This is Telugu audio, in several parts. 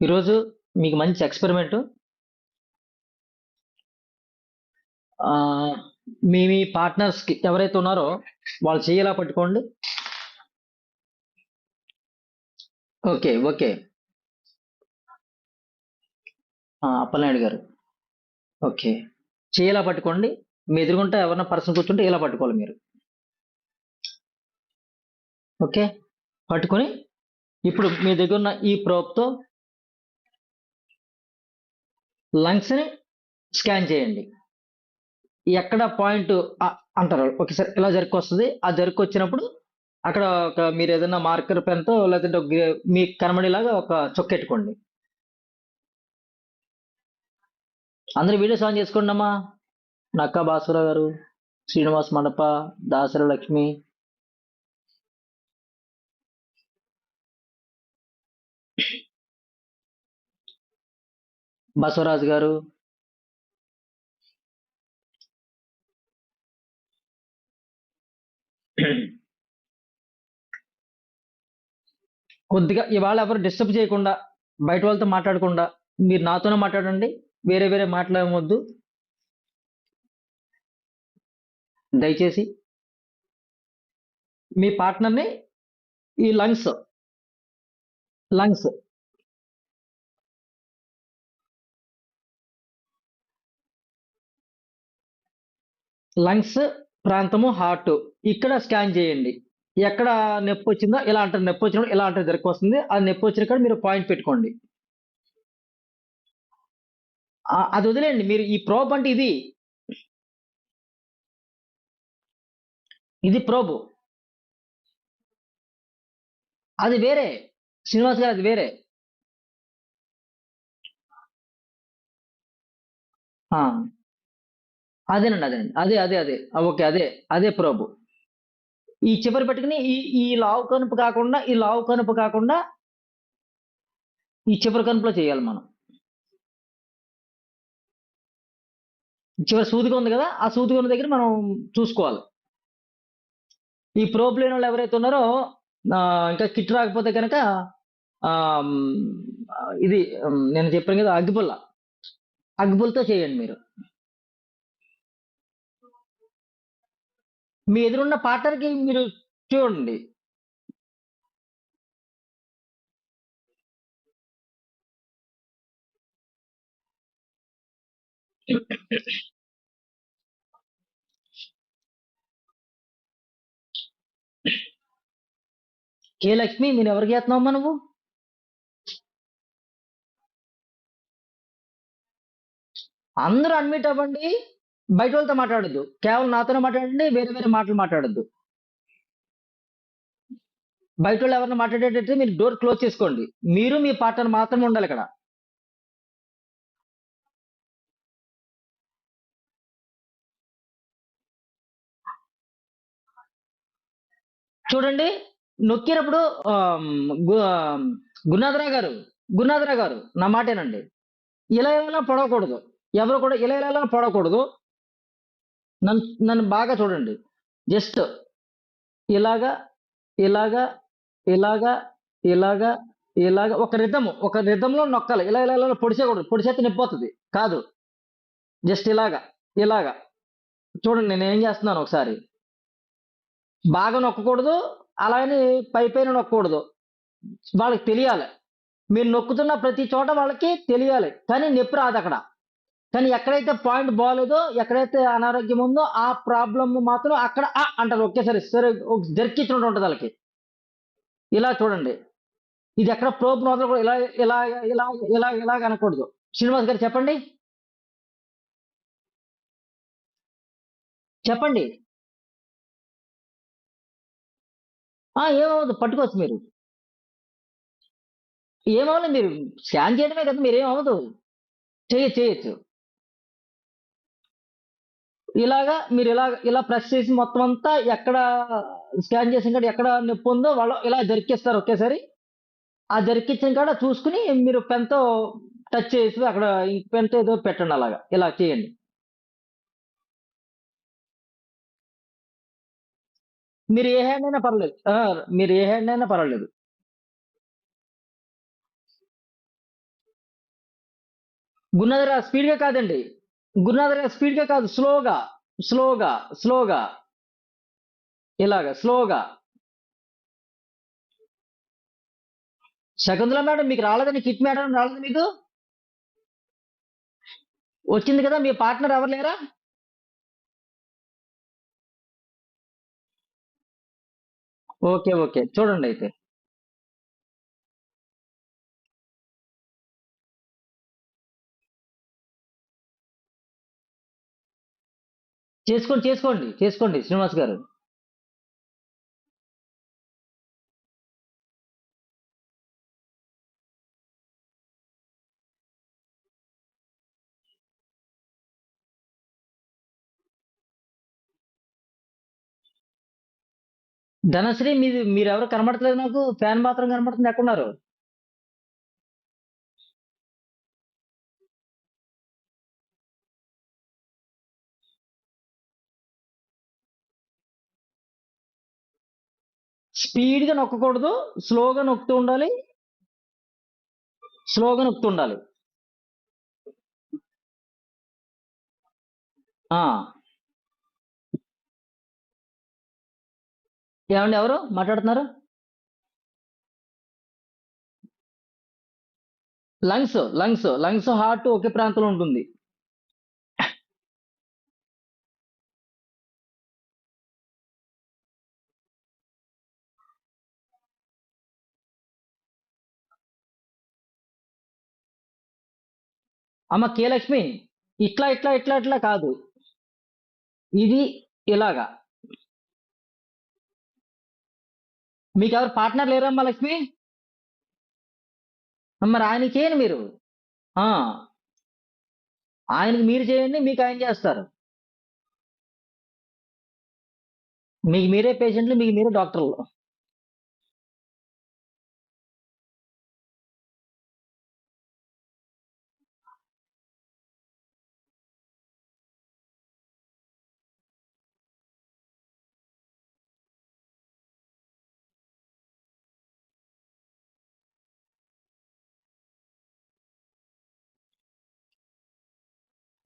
ఈరోజు మీకు మంచి ఎక్స్పెరిమెంట్. మీ మీ పార్ట్నర్స్కి ఎవరైతే ఉన్నారో వాళ్ళు చేయేలా పట్టుకోండి. Okay okay. అప్పలనాయుడు గారు. ఓకే. చేయలా పట్టుకోండి. మీ ఎదురుగుంటా ఎవరైనా పర్సన్ కూర్చుంటే ఇలా పట్టుకోవాలి మీరు. ఓకే? పట్టుకొని ఇప్పుడు మీ దగ్గర ఉన్న ఈ ప్రోప్తో లంగ్స్ని స్కాన్ చేయండి. ఎక్కడ పాయింట్ అంటారు. ఒకసారి ఇలా జరుకు వస్తుంది. ఆ జరుకు వచ్చినప్పుడు అక్కడ ఒక మీరు ఏదైనా మార్కర్ పెన్తో లేదంటే మీ గి- మీకు కనబడేలాగా ఒక చొక్కెట్టుకోండి అందరూ వీడియోస్ ఆన్ చేసుకోండి అమ్మా నక్కా భాస్వరరావు గారు శ్రీనివాస్ మండప దాసరి లక్ష్మి బసవరాజు గారు. కొద్దిగా ఇవాళ ఎవరు డిస్టర్బ్ చేయకుండా బయట వాళ్ళతో మాట్లాడకుండా మీరు నాతోనే మాట్లాడండి వేరే వేరే మాట్లాడవద్దు. దయచేసి మీ పార్ట్నర్ని ఈ లంగ్స్ లంగ్స్ లంగ్స్ ప్రాంతము హార్ట్. ఇక్కడ స్కాన్ చేయండి. ఎక్కడ నొప్పి వచ్చిందో ఇలా అంటారు నొప్పి వచ్చినప్పుడు ఇలా అంటారు దగ్గరకు వస్తుంది ఆ నొప్పి వచ్చిన కాడ మీరు పాయింట్ పెట్టుకోండి. అది వదిలేండి మీరు ఈ ప్రోబ్ అంటే ఇది. ఇది ప్రోబ్. అది వేరే. శ్రీనివాస్ గారు అది వేరే. ఆ, అదేనండి అదేనండి. అదే అదే అదే. ఓకే అదే అదే ప్రోబ్ ఈ చివరి పెట్టుకుని ఈ ఈ లావు కనుపు కాకుండా ఈ లావు కనుపు కాకుండా ఈ చివరి కనుపులో చేయాలి మనం. చివరి సూదిగా ఉంది కదా ఆ సూదిగా ఉన్న దగ్గర మనం చూసుకోవాలి. ఈ ప్రోబ్ లేని వాళ్ళు ఎవరైతే ఉన్నారో ఇంకా కిట్ రాకపోతే కనుక ఇది నేను చెప్పాను కదా అగ్గిపుల్ల. అగ్గిపుల్లతో చేయండి మీరు. మీ ఎదురున్న పార్ట్నర్కి మీరు చూడండి. కే లక్ష్మి నేను ఎవరికి చేస్తున్నావు నువ్వు? అందరూ అడ్మిట్ అవ్వండి. బయట వాళ్ళతో మాట్లాడద్దు. కేవలం నాతోనే మాట్లాడండి వేరే వేరే మాటలు మాట్లాడద్దు. బయట వాళ్ళు ఎవరిని మాట్లాడేటట్టు మీరు డోర్ క్లోజ్ చేసుకోండి. మీరు మీ పార్ట్నర్ మాత్రమే ఉండాలి ఇక్కడ. చూడండి నొక్కినప్పుడు గున్నాదరా గారు గున్నాదరా గారు నా మాటేనండి. ఇలా ఇలా పడకూడదు ఎవరు కూడా ఇలా ఇలా పడకూడదు నన్ను నన్ను బాగా చూడండి. జస్ట్ ఇలాగా ఇలాగా ఇలాగా ఇలాగా ఇలాగా ఒక రిధము ఒక రిధంలో నొక్కాలి. ఇలా ఇలా ఇలా పొడిచేయకూడదు పొడిచేస్తే నిప్పోతుంది కాదు. జస్ట్ ఇలాగా ఇలాగా. చూడండి నేను ఏం చేస్తున్నాను ఒకసారి. బాగా నొక్కకూడదు. అలాగని పై పైన నొక్కకూడదు. వాళ్ళకి తెలియాలి. మీరు నొక్కుతున్న ప్రతి చోట వాళ్ళకి తెలియాలి. కానీ నొప్పి రాదు అక్కడ కానీ ఎక్కడైతే పాయింట్ బాగాలేదో ఎక్కడైతే అనారోగ్యం ఉందో ఆ ప్రాబ్లమ్ మాత్రం అక్కడ ఆ అంటారు. ఒకేసారి సరే జరికిచ్చినట్టు ఉంటుంది వాళ్ళకి. ఇలా చూడండి. ఇది ఎక్కడ ప్రోబ్ మాత్రం కూడా ఇలా ఇలా ఇలా ఇలా ఇలా అనకూడదు. శ్రీనివాస్ గారు చెప్పండి. చెప్పండి. ఏమవుతుంది ఏమవ్వదు పట్టుకోవచ్చు మీరు. ఏమవ్వలేదు మీరు స్కాన్ చేయడమే కదా మీరు ఏమవ్వదు చేయొచ్చు చేయొచ్చు ఇలాగా మీరు ఇలా ఇలా ప్రెస్ చేసి మొత్తం అంతా ఎక్కడ స్కాన్ చేసిన కాడ ఎక్కడ నొప్పి ఉందో వాళ్ళు ఇలా జరికిస్తారు ఒకేసారి. ఆ జరికించిన కాడ చూసుకుని మీరు పెన్తో టచ్ చేసి అక్కడ ఇంక పెన్తో ఏదో పెట్టండి అలాగా ఇలా చేయండి. మీరు ఏ హ్యాండ్ అయినా పర్వాలేదు. మీరు ఏ హ్యాండ్ అయినా పర్వాలేదు. గున్నదరా స్పీడ్గా కాదండి. గురునాథ్ గారు స్పీడ్గా కాదు స్లోగా స్లోగా స్లోగా. ఇలాగా స్లోగా. శకుంతల మేడం మీకు రాలేదని కిట్ మేడం రాలేదు మీకు? వచ్చింది కదా మీ పార్ట్నర్ ఎవరు లేరా? Okay okay. చూడండి అయితే. చేసుకోండి చేసుకోండి చేసుకోండి శ్రీనివాస్ గారు. ధనశ్రీ మీది మీరు ఎవరు కనబడట్లేదు నాకు ఫ్యాన్ మాత్రం కనబడుతుంది ఎక్కడున్నారు? స్పీడ్గా నొక్కకూడదు స్లోగా నొక్కుతూ ఉండాలి స్లోగా నొక్కుతూ ఉండాలి. ఏమండి ఎవరు? మాట్లాడుతున్నారు? లంగ్స్ లంగ్స్ లంగ్స్ హార్ట్ ఒకే ప్రాంతంలో ఉంటుంది. అమ్మ కే లక్ష్మి ఇట్లా ఇట్లా ఇట్లా ఇట్లా కాదు. ఇది ఇలాగా. మీకు ఎవరు పార్ట్నర్ లేరమ్మా లక్ష్మి? మరి ఆయన చేయండి మీరు. ఆ. ఆయనకి మీరు చేయండి మీకు ఆయన చేస్తారు. మీకు మీరే పేషెంట్లు మీకు మీరే డాక్టర్లు.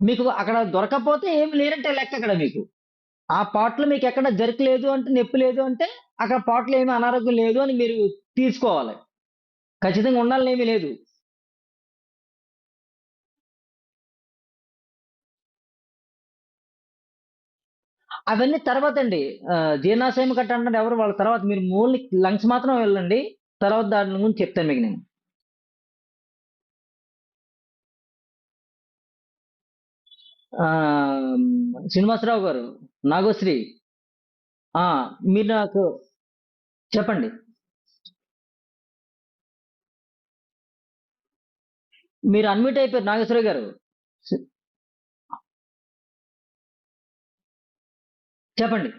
మీకు అక్కడ దొరకకపోతే ఏమి లేనట్టే లెక్క అక్కడ మీకు. ఆ పాటలో మీకు ఎక్కడ జరుకు లేదు అంటే నొప్పి లేదు అంటే అక్కడ పాటలో ఏమి అనారోగ్యం లేదు అని మీరు తీసుకోవాలి ఖచ్చితంగా ఉండాలని ఏమీ లేదు. అవన్నీ తర్వాత అండి. జీర్ణాశయం కట్ట అంటే ఎవరు వాళ్ళ తర్వాత మీరు మూలని లంగ్స్ మాత్రం వెళ్ళండి. తర్వాత దాని గురించి చెప్తాను మీకు నేను. శ్రీనివాసరావు గారు నాగోశ్రీ. మీరు నాకు చెప్పండి. మీరు అన్మ్యూట్ అయిపోయారు నాగేశ్వరరావు గారు. చెప్పండి.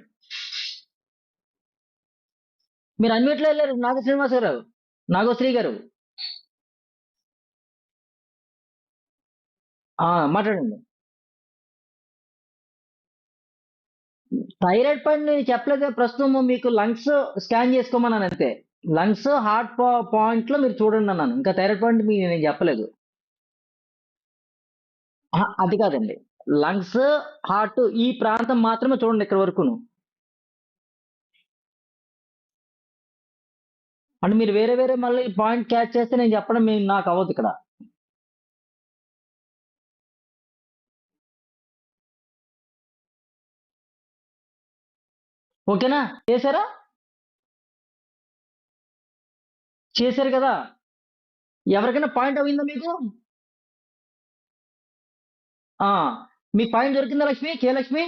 మీరు అన్మ్యూట్లో వెళ్ళారు నాగ శ్రీనివాసరావు నాగోశ్రీ గారు. మాట్లాడండి. థైరాయిడ్ పాయింట్ నేను చెప్పలేదు ప్రస్తుతం మీకు లంగ్స్ స్కాన్ చేసుకోమన్నాను అంతే. లంగ్స్ హార్ట్ పాయింట్లో మీరు చూడండి అన్నాను. ఇంకా థైరాయిడ్ పాయింట్ మీకు నేను చెప్పలేదు. అది కాదండి. లంగ్స్ హార్ట్ ఈ ప్రాంతం మాత్రమే చూడండి ఇక్కడ వరకును. అంటే మీరు వేరే వేరే మళ్ళీ పాయింట్ క్యాచ్ చేస్తే నేను చెప్పడం నాకు అవ్వదు ఇక్కడ. ఓకేనా? చేశారా? చేశారు కదా? ఎవరికైనా పాయింట్ అయిందా మీకు? మీ పాయింట్ దొరికిందా లక్ష్మి? కే లక్ష్మి?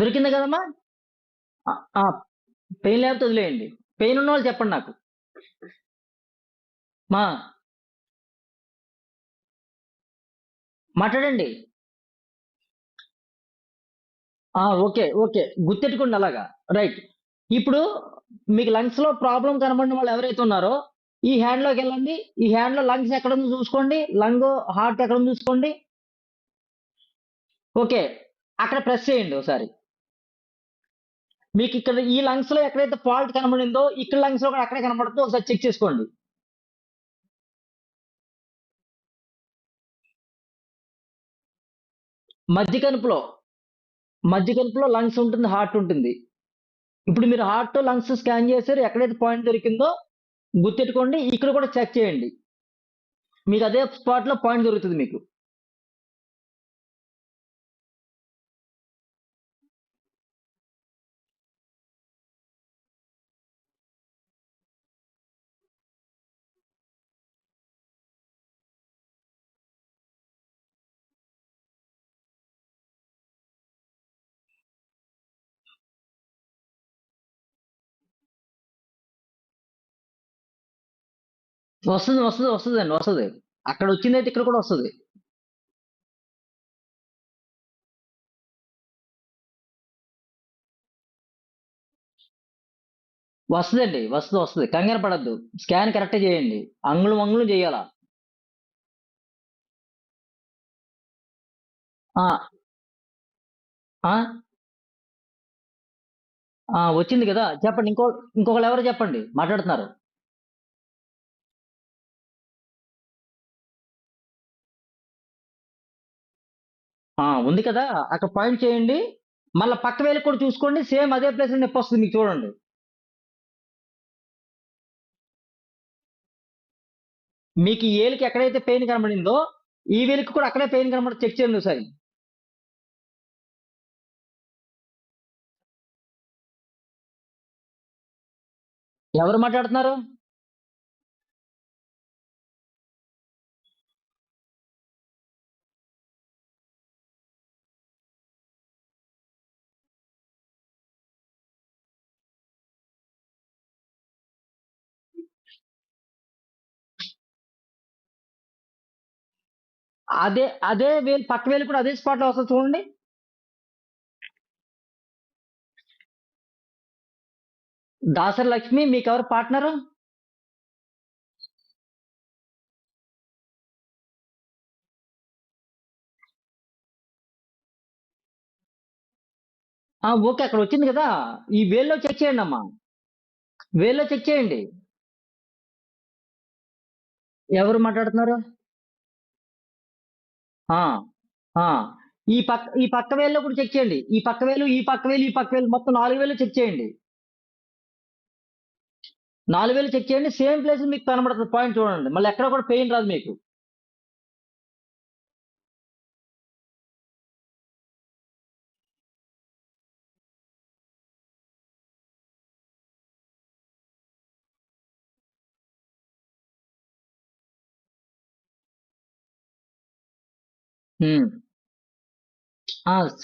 దొరికింది కదమ్మా? పెయిన్ లేకపోతే వదిలేయండి. పెయిన్ ఉన్న వాళ్ళు చెప్పండి నాకు. మా మాట్లాడండి. ఓకే. ఓకే. గుర్తెట్టుకోండి అలాగా. రైట్. ఇప్పుడు మీకు లంగ్స్‌లో ప్రాబ్లం కనబడిన వాళ్ళు ఎవరైతే ఉన్నారో, ఈ హ్యాండ్‌లోకెళ్ళండి. ఈ హ్యాండ్‌లో లంగ్స్ ఎక్కడుందో చూసుకోండి. లంగ్ హార్ట్ ఎక్కడుందో చూసుకోండి. ఓకే. అక్కడ ప్రెస్ చేయండి ఒకసారి మీకు ఇక్కడ ఈ లంగ్స్‌లో ఎక్కడైతే ఫాల్ట్ కనబడిందో, ఇక్కడ లంగ్స్‌లో కూడా అక్కడే కనబడుతుందో ఒకసారి చెక్ చేసుకోండి. మధ్య కనుపులో. మధ్య లంగ్స్ ఉంటుంది హార్ట్ ఉంటుంది. ఇప్పుడు మీరు హార్ట్ లంగ్స్ స్కాన్ చేశారు ఎక్కడైతే పాయింట్ దొరికిందో గుర్తెట్టుకోండి ఇక్కడ కూడా చెక్ చేయండి. మీకు అదే స్పాట్లో పాయింట్ దొరుకుతుంది మీకు. వస్తుంది వస్తుంది వస్తుంది అండి వస్తుంది. అక్కడ వచ్చిందైతే ఇక్కడ కూడా వస్తుంది. వస్తుందండి వస్తుంది వస్తుంది. కంగారు పడద్దు. స్కాన్ కరెక్ట్ చేయండి. అంగుళం అంగుళం చేయాలా? వచ్చింది కదా. చెప్పండి ఇంకో ఇంకొకరు ఎవరు చెప్పండి? మాట్లాడుతున్నారు. ఉంది కదా? అక్కడ పాయింట్ చేయండి. మళ్ళీ పక్క వేలు కూడా చూసుకోండి. సేమ్ అదే ప్లేస్ నొప్పి వస్తుంది. మీకు చూడండి. మీకు ఈ ఏలికి ఎక్కడైతే పెయిన్ కనబడిందో ఈ వేలికి కూడా అక్కడే పెయిన్ కనబడి చెక్ చేయండి ఒకసారి. ఎవరు మాట్లాడుతున్నారు? అదే అదే వేలు పక్క వేలు కూడా అదే స్పాట్లో వస్తుంది చూడండి. దాసరి లక్ష్మి మీకు ఎవరు పార్ట్నరు ఓకే అక్కడ వచ్చింది కదా. ఈ వేల్లో చెక్ చేయండి అమ్మా. వేల్లో చెక్ చేయండి. ఎవరు మాట్లాడుతున్నారు? ఈ పక్క ఈ పక్క వేల్లో కూడా చెక్ చేయండి. ఈ పక్క వేలు ఈ పక్క వేలు ఈ పక్క వేలు మొత్తం నాలుగు వేలు చెక్ చేయండి. నాలుగు వేలు చెక్ చేయండి. సేమ్ ప్లేస్ మీకు కనబడుతుంది. పాయింట్ చూడండి. మళ్ళీ ఎక్కడ కూడా పెయిన్ రాదు మీకు.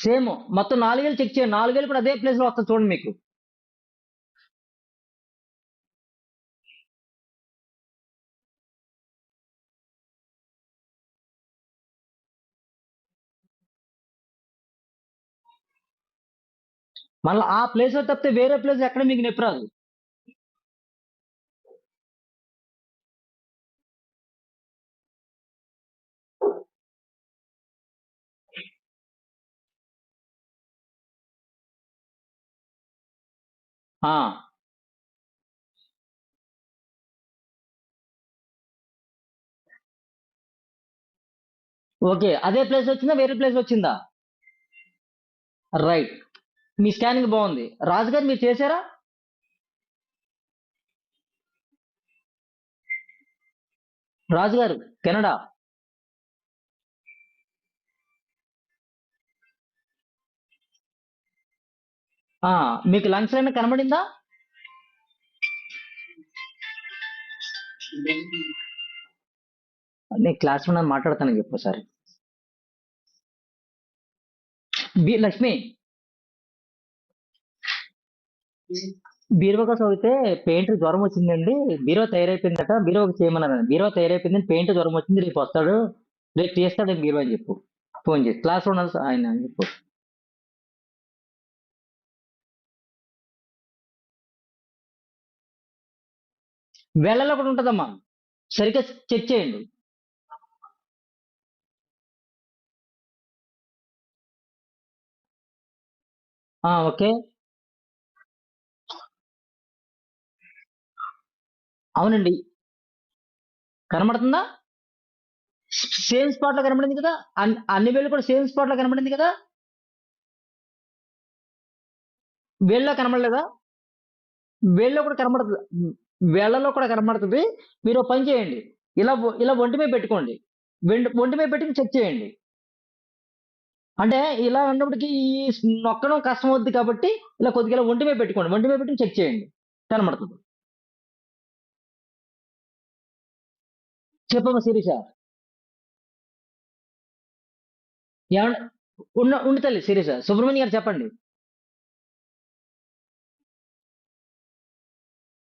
సేమ్. మొత్తం నాలుగేళ్ళు చెక్ చేయండి. నాలుగు వేలు కూడా అదే ప్లేస్లో వస్తుంది చూడండి మీకు. మళ్ళీ ఆ ప్లేస్లో తప్పితే వేరే ప్లేస్ ఎక్కడ మీకు నొప్పి రాదు. ఓకే. అదే ప్లేస్ వచ్చిందా? వేరే ప్లేస్ వచ్చిందా? రైట్. మీ స్కానింగ్ బాగుంది. రాజు గారు మీరు చేశారా? రాజు గారు కెనడా? మీకు లంగ్స్ లైన్ కనబడిందా? నేను క్లాస్ రూమ్ మాట్లాడతాను చెప్పు సార్ బి లక్ష్మి. బీరువా చదివితే పెయింట్ జ్వరం వచ్చిందండి. బీరువా తయారైపోయిందట. బీరువాకి చేయమన్నారండి బీరువా తయారైపోయిందని పెయింట్ జ్వరం వచ్చింది. రేపు వస్తాడు. రేపు చేస్తాడు బీరువా అని చెప్పు. ఫోన్ చేసి. క్లాస్ రూమ్ ఆయన అని చెప్పు. వేళల్లో కూడా ఉంటుందమ్మా. సరిగ్గా చెక్ చేయండి. ఆ, ఓకే. అవునండి. కనబడుతుందా? సేమ్ స్పాట్లో కనబడింది కదా? అన్ని వేళ్ళు కూడా సేమ్ స్పాట్లో కనబడింది కదా? వేళ్ళలో కనబడలేదా? వేళ్ళలో కూడా కనబడదు. వేళ్ళలో కూడా కనబడుతుంది. మీరు పని చేయండి. ఇలా ఇలా ఒంటి మీద పెట్టుకోండి. వెండి ఒంటి మీద పెట్టుకుని చెక్ చేయండి. అంటే ఇలా ఉన్నప్పటికీ ఈ నొక్కడం కష్టం అవుద్ది కాబట్టి ఇలా కొద్దిగా ఇలా ఒంటి మీద పెట్టుకోండి. ఒంటి మీద పెట్టి చెక్ చేయండి. కనబడుతుంది. చెప్పమ్మా శిరీష. ఏమన్నా ఉన్న ఉండి తల్లి శిరీష. సుబ్రహ్మణ్య గారు చెప్పండి.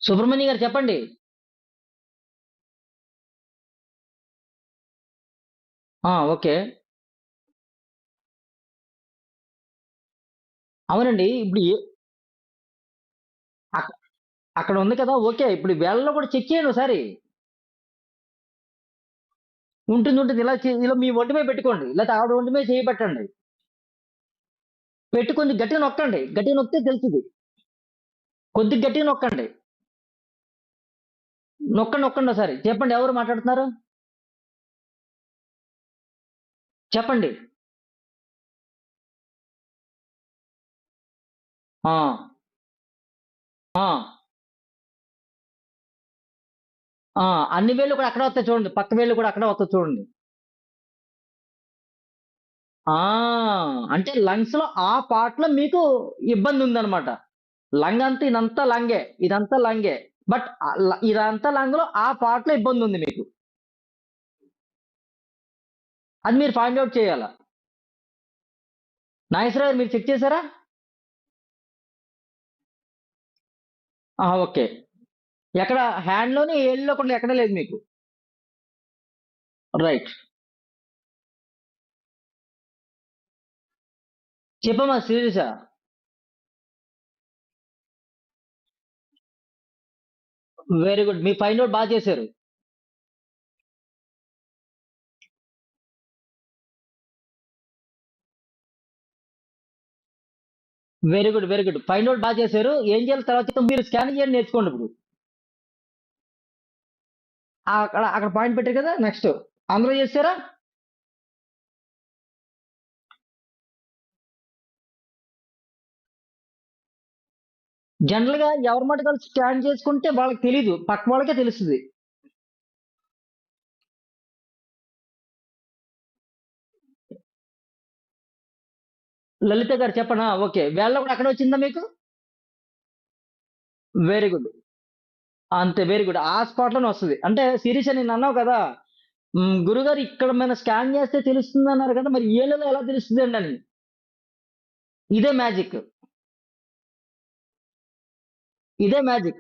సుబ్రహ్మణ్యం గారు చెప్పండి. ఓకే. అవునండి ఇప్పుడు అక్కడ ఉంది కదా ఓకే. ఇప్పుడు వేళల్లో కూడా చెక్ చేయండి ఒకసారి. ఉంటుంది ఉంటుంది. ఇలా చే- ఇలా మీ ఒంటి మీద పెట్టుకోండి. లేకపోతే ఆవిడ ఒంటి మీద చేయి పెట్టండి. పెట్టి కొంచెం గట్టిగా నొక్కండి. గట్టిగా నొక్కితే తెలుస్తుంది. కొద్ది గట్టిగా నొక్కండి. నొక్కండి నొక్కండి ఒకసారి. చెప్పండి ఎవరు మాట్లాడుతున్నారు? చెప్పండి. ఆ, ఆ, అన్ని వేళ్ళు కూడా అక్కడ వస్తాయి చూడండి. పక్క వేళ్ళు కూడా అక్కడ వస్తాయి చూడండి. ఆ అంటే లంగ్స్లో ఆ పార్ట్లో మీకు ఇబ్బంది ఉందన్నమాట. లంగ్ అంతా ఇదంతా లంగే. ఇదంతా లంగే. బట్ ఇదంతా లంగ్లో ఆ పార్ట్లో ఇబ్బంది ఉంది మీకు. అది మీరు ఫైండ్ అవుట్ చేయాలా? నాగేశ్వరరావు మీరు చెక్ చేశారా? ఓకే. ఎక్కడ హ్యాండ్లోనే ఏళ్ళలో కూడా ఎక్కడ లేదు మీకు. రైట్. చెప్పమ్మా శిరీష వెరీ గుడ్ మీ ఫైన్ అవుట్ బాగా చేశారు. Very good very good find out బాగా చేశారు. ఏం చేయాలి తర్వాత మీరు స్కాన్ చేయండి నేర్చుకోండి ఇప్పుడు. అక్కడ అక్కడ పాయింట్ పెట్టారు కదా నెక్స్ట్ అందరూ చేశారా జనరల్గా ఎవరి మాట కలిసి స్కాన్ చేసుకుంటే వాళ్ళకి తెలీదు. పక్క వాళ్ళకే తెలుస్తుంది. లలిత గారు చెప్పనా? ఓకే. వేళ్ళ కూడా అక్కడ వచ్చిందా మీకు? వెరీ గుడ్ అంతే వెరీ గుడ్ ఆ స్పాట్లోనే వస్తుంది. అంటే సిరీస్ నేను అన్నావు కదా గురుగారు ఇక్కడ మన స్కాన్ చేస్తే తెలుస్తుంది అన్నారు కదా మరి ఏళ్ళలో ఎలా తెలుస్తుంది అండి అని ఇదే మ్యాజిక్ ఇదే మ్యాజిక్.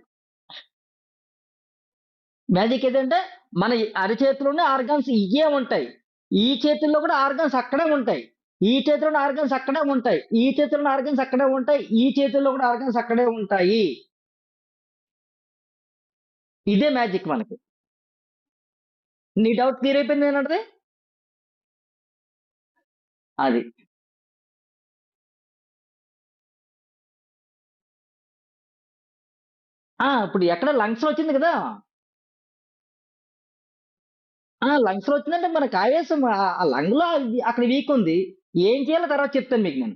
మ్యాజిక్ ఏదంటే మన అరచేతిలోనే ఆర్గాన్స్ ఇవే ఉంటాయి. ఈ చేతుల్లో కూడా ఆర్గాన్స్ అక్కడే ఉంటాయి. ఈ చేతిలో ఆర్గాన్స్ అక్కడే ఉంటాయి. ఈ చేతిలో ఆర్గాన్స్ అక్కడే ఉంటాయి. ఈ చేతుల్లో కూడా ఆర్గాన్స్ అక్కడే ఉంటాయి. ఇదే మ్యాజిక్ మనకి. నీ డౌట్ క్లియర్ అయిపోయింది ఏంటంటే? అది. ఆ ఇప్పుడు ఎక్కడ లంగ్స్‌లో వచ్చింది కదా? ఆ లంగ్స్‌లో వచ్చిందంటే మనకు ఆవేశం ఆ- ఆ అది అక్కడ వీక్ ఉంది. ఏం చేయాలో తర్వాత చెప్తాను మీకు నేను.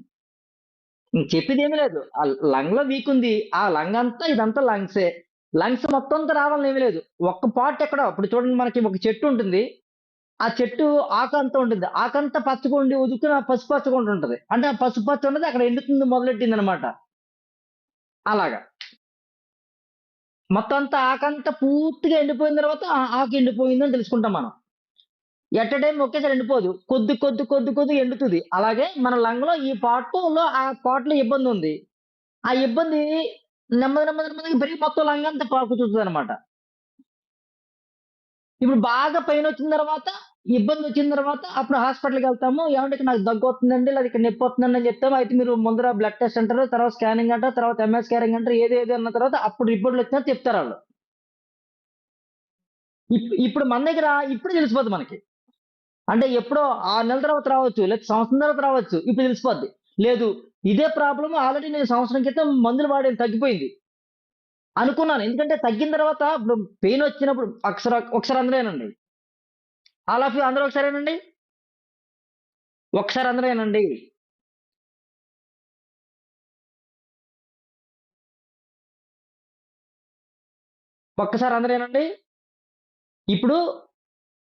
చెప్పేది ఏమీ లేదు. ఆ లంగ్‌లో వీక్ ఉంది. ఆ లంగ్ అంతా ఇదంతా లంగ్సే. లంగ్స్ మొత్తం అంతా రావాలని ఏమీ లేదు. ఒక్క పార్ట్ ఎక్కడో ఇప్పుడు చూడండి మనకి ఒక చెట్టు ఉంటుంది. ఆ చెట్టు ఆకంతా ఉంటుంది. ఆకంతా పచ్చగా ఉండి ఉదుకున పసుపు పచ్చగా ఉంటది అంటే ఆ పసుపు పచ్చ ఉన్నది అక్కడ ఎండుతుంది మొదలెట్టింది అనమాట అలాగా. మొత్తం అంతా ఆకంతా పూర్తిగా ఎండిపోయిన తర్వాత ఆ ఆకు ఎండిపోయిందని తెలుసుకుంటాం మనం. ఎట్ టైం ఒకేసారి ఎండిపోదు. కొద్ది కొద్ది కొద్ది కొద్ది ఎండుతుంది. అలాగే మన లంగ్లో ఈ పాటలో లో ఆ పాటలో ఇబ్బంది ఉంది. ఆ ఇబ్బంది నెమ్మది నెమ్మది నెమ్మదిగా పెరిగి మొత్తం లంగ్ అంతా పాకుతుంది అనమాట ఇప్పుడు బాగా పెయిన్ వచ్చిన తర్వాత ఇబ్బంది వచ్చిన తర్వాత అప్పుడు హాస్పిటల్కి వెళ్తాము. ఏమంటే నాకు దగ్గు వస్తుందండి లేదా ఇక్కడ నొప్పి వస్తుందండి అని చెప్తాము. అయితే మీరు ముందర బ్లడ్ టెస్ట్ అంటారు తర్వాత స్కానింగ్ అంటారు తర్వాత ఎంఎస్ స్కానింగ్ అంటారు ఏది ఏది అన్న తర్వాత అప్పుడు రిపోర్ట్లు వచ్చినా చెప్తారు వాళ్ళు. ఇప్- ఇప్పుడు మన దగ్గర ఇప్పుడు తెలిసిపోద్ది మనకి. అంటే ఎప్పుడో ఆరు నెలల తర్వాత రావచ్చు లేదా సంవత్సరం తర్వాత రావచ్చు ఇప్పుడు తెలిసిపోద్ది. లేదు ఇదే ప్రాబ్లం ఆల్రెడీ నేను సంవత్సరం క్రితం మందులు వాడేది తగ్గిపోయింది. అనుకున్నాను. ఎందుకంటే తగ్గిన తర్వాత ఇప్పుడు పెయిన్ వచ్చినప్పుడు అక్షర ఒకసారి అందరేనండి ఆల్ ఆఫ్ యూ అందరూ ఒకసారేనండి ఒకసారి అందరేనండి ఒక్కసారి అందరేనండి ఇప్పుడు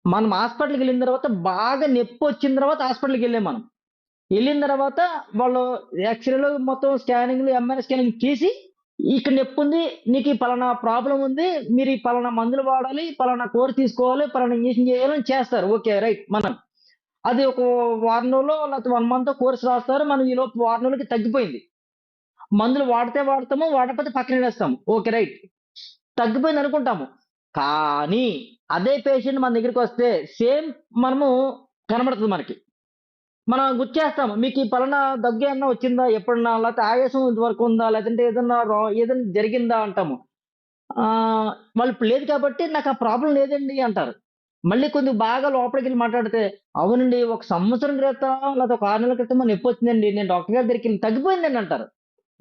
మనం హాస్పిటల్కి వెళ్ళిన తర్వాత బాగా నొప్పి వచ్చిన తర్వాత హాస్పిటల్కి వెళ్ళాం మనం. వెళ్ళిన తర్వాత వాళ్ళు ఎక్స్రేలు మొత్తం స్కానింగ్లు ఎంఆర్ఐ స్కానింగ్ చేసి ఇక్కడ నొప్పి ఉంది నీకు ఈ పలానా ప్రాబ్లం ఉంది మీరు ఈ పలానా మందులు వాడాలి పలానా కోర్ తీసుకోవాలి పలానా ఇంజక్షన్ చేయాలని చేస్తారు. ఓకే రైట్ మనం. అది ఒక వారం లేకపోతే వన్ మంత్ కోర్స్ రాస్తారు మనం ఈ లోపు వారం రోజులకి తగ్గిపోయింది. మందులు వాడితే వాడతాము వాడకపోతే పక్కన వేస్తాము ఓకే రైట్. తగ్గిపోయింది అనుకుంటాము. కానీ అదే పేషెంట్ మన దగ్గరికి వస్తే సేమ్ మనము కనబడుతుంది మనకి. మనం గుర్చేస్తాము. మీకు ఈ పలానా దగ్గు ఏమన్నా వచ్చిందా ఎప్పుడన్నా? లేకపోతే ఆయాసం ఇంతవరకు ఉందా? లేదంటే ఏదన్నా రా- ఏదైనా జరిగిందా అంటాము. మళ్ళీ వాళ్ళు లేదు కాబట్టి నాకు ఆ ప్రాబ్లం లేదండి అంటారు. మళ్ళీ కొంచెం బాగా లోపలికి వెళ్ళి మాట్లాడితే అవునండి ఒక సంవత్సరం క్రితం లేకపోతే ఒక ఆరు నెలల క్రితం నొప్పి వచ్చిందండి. నేను డాక్టర్ గారి దగ్గరికి తగ్గిపోయిందండి అంటారు.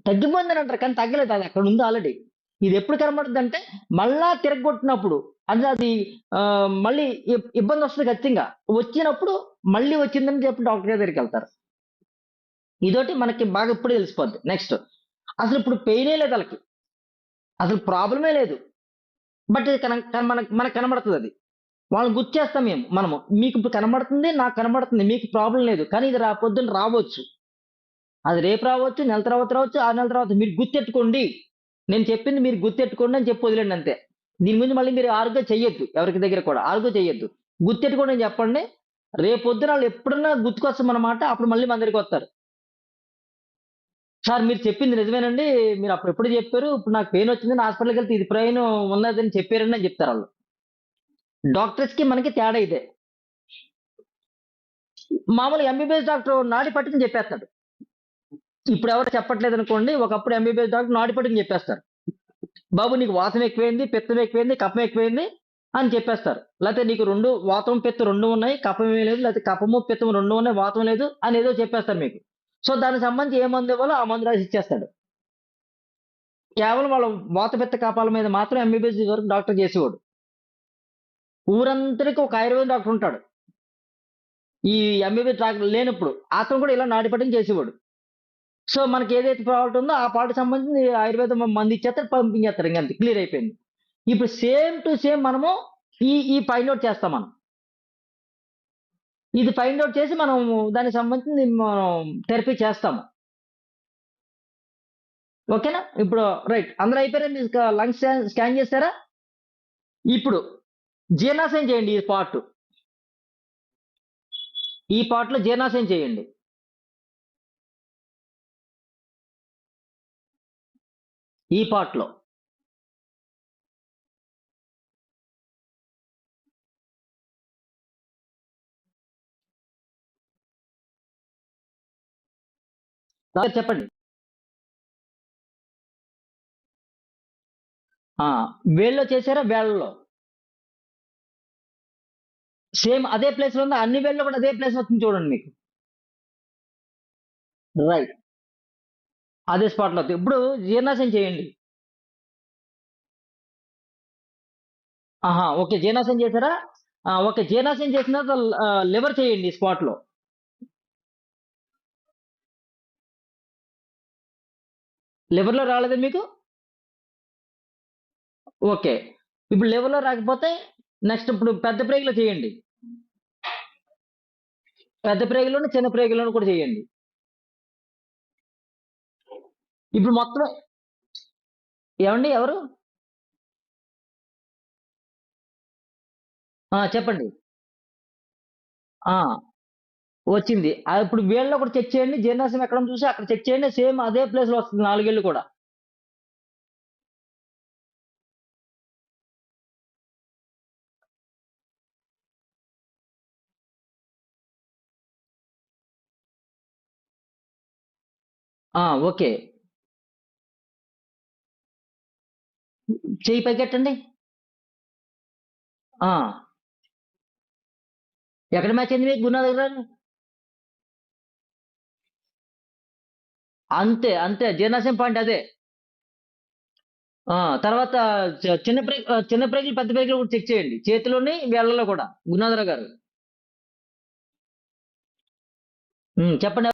తగ్గిపోయిందని అంటారు కానీ తగ్గలేదు. అది అక్కడ ఉంది ఆల్రెడీ. ఇది ఎప్పుడు కనబడుతుంది అంటే మళ్ళా తిరగొట్టినప్పుడు. అంటే అది మళ్ళీ ఇబ్బంది వస్తుంది ఖచ్చితంగా. వచ్చినప్పుడు మళ్ళీ వచ్చిందని చెప్పి డాక్టర్ గారి దగ్గరికి వెళ్తారు. ఇదోటి మనకి బాగా ఇప్పుడు తెలిసిపోద్ది. నెక్స్ట్ అసలు ఇప్పుడు పెయినే లేదు వాళ్ళకి. అసలు ప్రాబ్లమే లేదు. బట్ ఇది కన- మనకు మనకు కనబడుతుంది అది. వాళ్ళని గుర్చేస్తాం మేము మనము. మీకు ఇప్పుడు కనబడుతుంది నాకు కనబడుతుంది మీకు ప్రాబ్లం లేదు. కానీ ఇది రా పొద్దున్న రావచ్చు. అది రేపు రావచ్చు నెల తర్వాత రావచ్చు ఆరు నెలల తర్వాత మీరు గుర్తెట్టుకోండి నేను చెప్పింది మీరు గుర్తెట్టుకోండి అని చెప్పి వదిలేండి అంతే. దీని గురించి మళ్ళీ మీరు ఆరుగా చెయ్యొద్దు ఎవరికి దగ్గర కూడా. ఆరుగా చెయ్యొద్దు. గుర్తెట్టుకోండి అని చెప్పండి. రేపు పొద్దున వాళ్ళు ఎప్పుడన్నా గుర్తుకొస్తాం అన్నమాట అప్పుడు మళ్ళీ మన దగ్గరికి వస్తారు. సార్ మీరు చెప్పింది నిజమేనండి. మీరు అప్పుడు ఎప్పుడు చెప్పారు? ఇప్పుడు నాకు పెయిన్ వచ్చిందని హాస్పిటల్కి వెళ్తే ఇది ప్రయోజనం ఉన్నదని చెప్పారని అని చెప్తారు వాళ్ళు. డాక్టర్స్కి మనకి తేడా ఇదే. మామూలు ఎంబీబీఎస్ డాక్టర్ నాడి పట్టుకుని చెప్పేస్తాడు. ఇప్పుడు ఎవరు చెప్పట్లేదు అనుకోండి ఒకప్పుడు ఎంబీబీఎస్ డాక్టర్ నాడి చెప్పేస్తారు. బాబు నీకు వాతం ఎక్కువైంది పిత్తం ఎక్కువైంది కఫం ఎక్కువైంది అని చెప్పేస్తారు. లేకపోతే నీకు రెండు వాతం పిత్తం రెండు ఉన్నాయి కఫం ఏమీ లేదు లేకపోతే కఫము పిత్తం రెండు ఉన్నాయి వాతం లేదు అని ఏదో చెప్పేస్తారు మీకు. సో దానికి సంబంధించి ఏ మందు ఇవ్వాలో ఆ మందు రాసి ఇచ్చేస్తాడు. కేవలం వాళ్ళ వాత పిత్త కపాల మీద మాత్రం ఎంబీబీఎస్ వరకు డాక్టర్ చేసేవాడు. ఊరంతరికి ఒక ఆయుర్వేద డాక్టర్ ఉంటాడు. ఈ ఎంబీబీఎస్ డాక్టర్ లేనప్పుడు అతను కూడా ఇలా నాటిపట్టం చేసేవాడు. సో మనకి ఏదైతే ప్రాబ్లం ఉందో ఆ పాటకు సంబంధించి ఆయుర్వేదం మంది ఇచ్చేస్తారు పంపించేస్తారు ఇంకంతే క్లియర్ అయిపోయింది. ఇప్పుడు సేమ్ టు సేమ్ మనము ఈ ఈ ఫైండ్ అవుట్ చేస్తాం మనం. ఇది ఫైండ్ అవుట్ చేసి మనం దానికి సంబంధించి మనం థెరపీ చేస్తాము. ఓకేనా? ఇప్పుడు రైట్ అందరూ అయిపోయారా? మీరు లంగ్స్ స్కాన్ చేస్తారా? ఇప్పుడు జీర్ణాశయం చేయండి ఈ పార్ట్ ఈ పార్ట్లో జీర్ణాశయం చేయండి. ఈ పార్ట్లో. చెప్పండి. వేళ్ళలో చేశారా? వేళ్ళలో. సేమ్ అదే ప్లేస్లో ఉందా? అన్ని వేళ్ళలో కూడా అదే ప్లేస్ వస్తుంది చూడండి మీకు. రైట్. అదే స్పాట్లో ఇప్పుడు జీర్ణాశయం చేయండి. ఆహా ఓకే. జీర్ణాశయం చేశారా? ఓకే. జీర్ణాశయం చేసిన తర్వాత లివర్ చేయండి స్పాట్లో లివర్లో రాలేదా మీకు? ఓకే. ఇప్పుడు లివర్లో రాకపోతే నెక్స్ట్ ఇప్పుడు పెద్ద ప్రేగులో చేయండి. పెద్ద ప్రేగులోను చిన్న ప్రేగులోను కూడా చేయండి. ఇప్పుడు మొత్తం ఏమండి ఎవరు? చెప్పండి. వచ్చింది. ఇప్పుడు వీళ్ళలో కూడా చెక్ చేయండి. జీర్ణాశయం ఎక్కడ చూసి అక్కడ చెక్ చేయండి. సేమ్ అదే ప్లేస్లో వస్తుంది. నాలుగేళ్ళు కూడా. ఓకే. చేయి పైకెట్టండి. ఎక్కడ మ్యాచ్ అయింది మీకు గున్నా దగ్గర అంతే అంతే. జీర్ణాశయం పాయింట్ అదే. తర్వాత చిన్న ప్రేక్ చిన్న ప్రేగులు పెద్ద ప్రేకులు కూడా చెక్ చేయండి. చేతిలోని వేళ్ళలో కూడా. గుణాధర గారు. చెప్పండి.